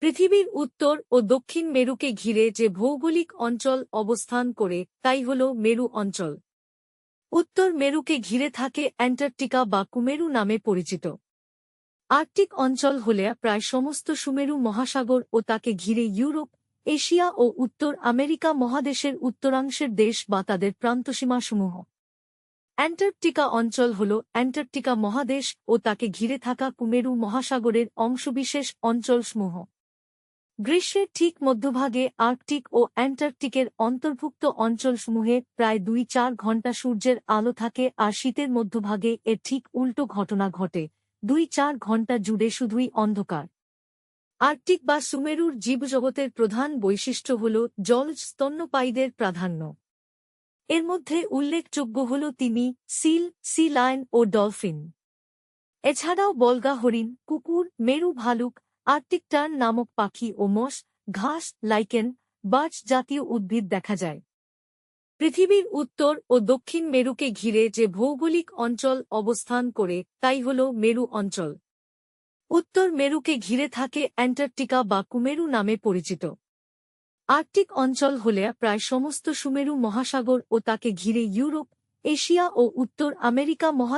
পৃথিবীর উত্তর ও দক্ষিণ মেরুকে ঘিরে যে ভৌগোলিক অঞ্চল অবস্থান করে, তাই হল মেরু অঞ্চল। উত্তর মেরুকে ঘিরে থাকে অ্যান্টার্কটিকা বা কুমেরু নামে পরিচিত। আর্কটিক অঞ্চল হলে প্রায় সমস্ত সুমেরু মহাসাগর ও তাকে ঘিরে ইউরোপ, এশিয়া ও উত্তর আমেরিকা মহাদেশের উত্তরাংশের দেশ বা তাদের প্রান্তসীমাসমূহ। অ্যান্টার্কটিকা অঞ্চল হল অ্যান্টার্কটিকা মহাদেশ ও তাকে ঘিরে থাকা কুমেরু মহাসাগরের অংশবিশেষ অঞ্চলসমূহ। গ্রীষ্মের ঠিক মধ্যভাগে আর্কটিক ও অ্যান্টার্কটিকের অন্তর্ভুক্ত অঞ্চলসমূহে প্রায় দুই চার ঘণ্টা সূর্যের আলো থাকে আর শীতের মধ্যভাগে এর ঠিক উল্টো ঘটনা ঘটে দুই চার ঘণ্টা জুড়ে শুধুই অন্ধকার। আর্কটিক বা সুমেরুর জীবজগতের প্রধান বৈশিষ্ট্য হল জলজ স্তন্যপায়ীদের প্রাধান্য। এর মধ্যে উল্লেখযোগ্য হল তিমি, সিল, সি লায়ন ও ডলফিন। এছাড়াও বলগা হরিণ, কুকুর, মেরু ভালুক আর্কটিক টার্ন নামক পাখি ও মস ঘাস, লাইকেন বার্চ জাতীয় উদ্ভিদ দেখা যায়। পৃথিবীর উত্তর ও দক্ষিণ মেরুকে ঘিরে যে ভৌগোলিক অঞ্চল অবস্থান করে, তাই হল মেরু অঞ্চল। উত্তর মেরুকে ঘিরে থাকে অ্যান্টার্কটিকা বা কুমেরু নামে পরিচিত। আর্কটিক অঞ্চল হলে প্রায় সমস্ত সুমেরু মহাসাগর ও তাকে ঘিরে ইউরোপ, এশিয়া ও উত্তর আমেরিকা মহা